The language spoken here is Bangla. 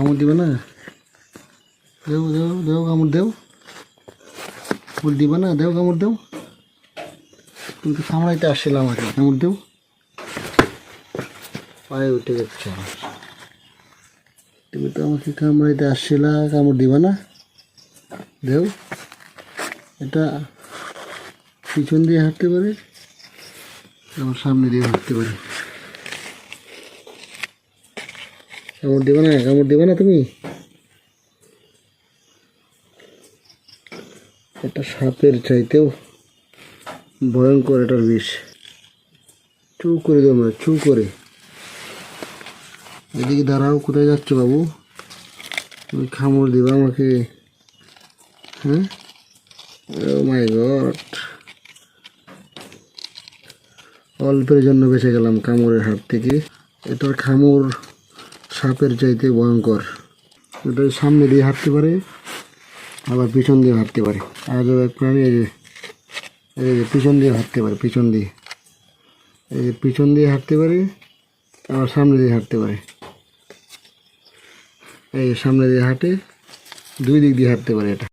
কামড় দিবে না? দেও দেও দেও কামড় দেও। কামড় দিবে না? দেও কামড় দেও। তুমি তো কামড়াইতে আসছিল আমাকে। কামড় দেও। পায়ে উঠে যাচ্ছে। তুমি তো আমাকে কামড়াইতে আসছিলা কামড় দিবা না? দেও। এটা পিছন দিয়ে হাঁটতে পারে আমার সামনে দিয়ে হাঁটতে পারে। কামড় দিবে না, কামড় দিবে না তুমি? এটা সাপের চাইতেও ভয়ঙ্কর এটার বিষ। চু করে দেবো আমরা চু করে। এদিকে দাঁড়াও, কোথায় যাচ্ছ বাবু? তুমি খামড় দিবা আমাকে। হ্যাঁ? ও মাই গড অল্পের জন্য বেঁচে গেলাম কামড়ের হাত থেকে। এটার খামড় সাপের চাইতে ভয়ঙ্কর। এটা সামনে দিয়ে হাঁটতে পারে, আবার পিছন দিয়ে হাঁটতে পারে। আর এক প্রাণী, এই যে এই যে পিছন দিয়ে হাঁটতে পারে, পিছন দিয়ে। এই যে পিছন দিয়ে হাঁটতে পারে, আবার সামনে দিয়ে হাঁটতে পারে। এই সামনে দিয়ে হাঁটে, দুই দিক দিয়ে হাঁটতে পারে এটা।